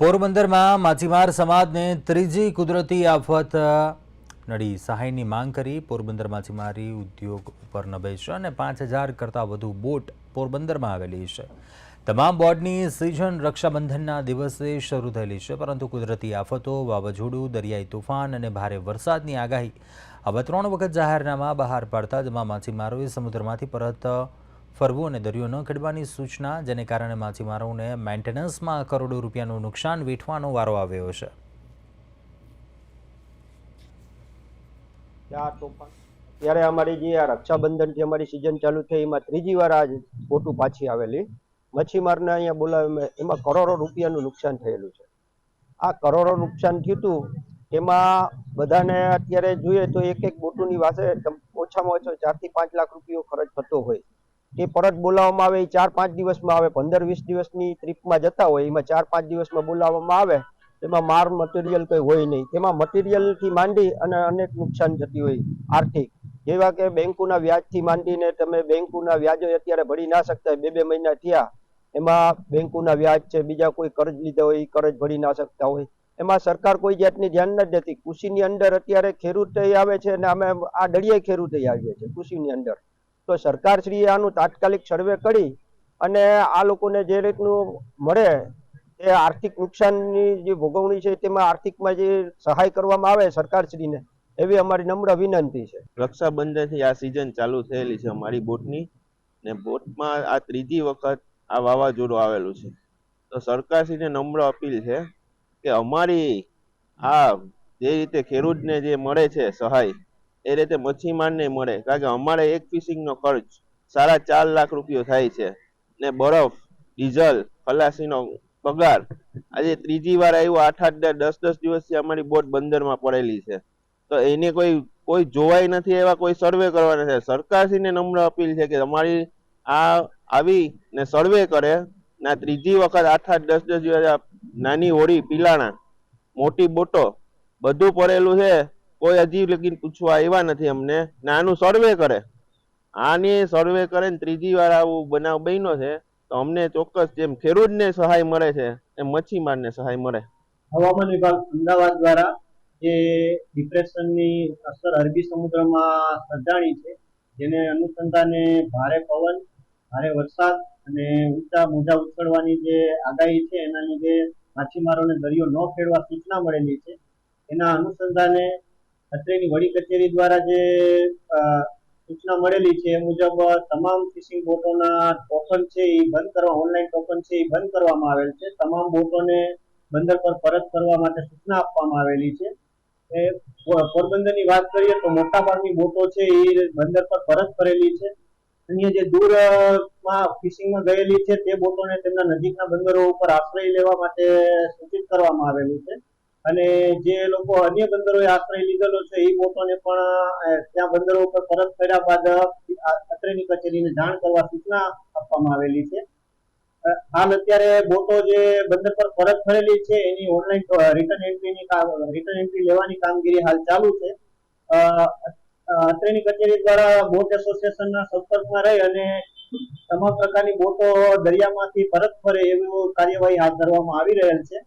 પોરબંદરમાં માછીમાર સમાજને ત્રીજી કુદરતી આફત નડી સહાયની માંગ કરી. પોરબંદર માછીમારી ઉદ્યોગ ઉપર નભે છે અને પાંચ હજાર કરતાં વધુ બોટ પોરબંદરમાં આવેલી છે. તમામ બોટની સિઝન રક્ષાબંધનના દિવસે શરૂ થયેલી છે, પરંતુ કુદરતી આફતો, વાવાઝોડું, દરિયાઈ તોફાન અને ભારે વરસાદની આગાહી આવા ત્રણ વખત જાહેરનામા બહાર પાડતા જેમાં માછીમારોએ સમુદ્રમાંથી પરત ફરવું અને દરિયો ન ખેડવાની સૂચના, જેને કારણે માછીમારોને મેન્ટેનન્સમાં કરોડો રૂપિયાનું નુકસાન વેઠવાનો વારો આવ્યો છે. ત્યારે અમારી જે આ રક્ષાબંધનથી અમારી સિઝન ચાલુ થઈ, એમાં ત્રીજી વાર આ બોટું પાછી આવેલી. મચ્છીમારને અહીંયા બોલાવે એમાં કરોડો રૂપિયાનું નુકસાન થયેલું છે. આ કરોડો નુકસાન થયું હતું એમાં બધાને અત્યારે જોઈએ તો એક એક બોટુની વાસે ઓછામાં ઓછો ચારથી પાંચ લાખ રૂપિયો ખર્ચ થતો હોય. એ પરત બોલાવવામાં આવે, એ ચાર પાંચ દિવસમાં આવે, પંદર વીસ દિવસની ટ્રીપમાં જતા હોય, એમાં ચાર પાંચ દિવસમાં બોલાવવામાં આવે, એમાં માર મટીરિયલ કંઈ હોય નહીં. તેમાં મટીરિયલથી માંડી અને અનેક નુકસાન થતી હોય, આર્થિક. જેવા કે બેંકોના વ્યાજથી માંડીને તમે બેંકોના વ્યાજો અત્યારે ભરી ના શકતા બે બે મહિના થયા, એમાં બેંકોના વ્યાજ છે, બીજા કોઈ કરજ લીધા હોય એ કરજ ભરી ના શકતા હોય. એમાં સરકાર કોઈ જાતની ધ્યાન નથી દેતી. કૃષિની અંદર અત્યારે ખેડૂત આવે છે અને અમે આ દળિયાઈ ખેડૂત આવીએ છીએ, કૃષિની અંદર. તો સરકારશ્રીએ આનું તાત્કાલિક સર્વે કરી અને આ લોકોને જે રીતનું મળે એ આર્થિક નુકસાનની જે ભોગવણી છે તેમાં આર્થિકમાં જે સહાય કરવામાં આવે સરકારશ્રીને, એવી અમારી નમ્ર વિનંતી છે. રક્ષાબંધનથી આ સિઝન ચાલુ થયેલી છે અમારી બોટની ને બોટમાં આ ત્રીજી વખત આ વાવાઝોડું આવેલું છે. તો સરકારશ્રીને નમ્ર અપીલ છે કે અમારી આ જે રીતે ખેડૂતને જે મળે છે સહાય એ રીતે મચ્છીમારને મળે. કારણ કે અમારે એક ફિશિંગનો ખર્ચ સાડા ચાર લાખ રૂપિયો થાય છે. ને બરફ, ડીઝલ, ખલાસીનો પગાર આજે ત્રીજી વાર આવ્યું, આઠ આઠ દસ દસ દિવસથી અમારી બોટ બંદરમાં પડેલી છે. તો એને કોઈ કોઈ જોવાય નથી એવા કોઈ સર્વે કરવાના છે. સરકારશ્રીને નમ્ર અપીલ છે કે અમારી આ, આવી ને સર્વે કરે. ને ત્રીજી વખત આઠ આઠ દસ દસ દિવસ નાની હોડી, પીલાણા, મોટી બોટો બધું પડેલું છે. કોઈ હજી લગીન પૂછવા આવ્યા નથી અમને. ને આનું સર્વે કરે. આની સર્વે કરે ને ત્રીજી વાર આવું બનાવ બન્યો છે, તો અમને ચોક્કસ જેમ ખેડૂતને સહાય મળે છે, એમ મચ્છીમારને સહાય મળે. હવામાન વિભાગ અમદાવાદ દ્વારા જે ડિપ્રેશનની અસર અરબી સમુદ્રમાં સર્જાણી છે, જેને અનુસંધાને ભારે પવન, ભારે વરસાદ અને ઊંચા મોજા ઉછળવાની જે આગાહી છે, એના લીધે માછીમારોને દરિયો ન ખેડવા સૂચના મળેલી છે. એના અનુસંધાને અત્રેની વડી કચેરી દ્વારા જે સૂચના મળેલી છે એ મુજબ તમામ ફિશિંગ બોટોના ટોકન છે એ બંધ કરવા ઓનલાઈન ટોકન છે એ બંધ કરવામાં આવેલ છે. તમામ બોટોને બંદર પર પરત કરવા માટે સૂચના આપવામાં આવેલી છે. એ પોરબંદરની વાત કરીએ તો મોટાભાગની બોટો છે એ બંદર પર પરત કરેલી છે. અન્ય જે દૂરમાં ફિશિંગમાં ગયેલી છે તે બોટોને તેમના નજીકના બંદરો ઉપર આશ્રય લેવા માટે સૂચિત કરવામાં આવેલું છે. અને જે લોકો અન્ય બંદરોએ આશ્રય લીધેલો છે, એ બોટોને પણ ત્યાં બંદરો ઉપર પરત કર્યા બાદ અત્રેની કચેરીને જાણ કરવા સૂચના આપવામાં આવેલી છે. હાલ અત્યારે બોટો જે બંદર પર પરત ફરેલી છે, એની ઓનલાઈન રિટર્ન એન્ટ્રીની રિટર્ન એન્ટ્રી લેવાની કામગીરી હાલ ચાલુ છે. અત્રેની કચેરી દ્વારા બોટ એસોસિએશનના સંપર્કમાં રહી અને તમામ પ્રકારની બોટો દરિયામાંથી પરત ફરે એવી કાર્યવાહી હાથ ધરવામાં આવી રહેલ છે.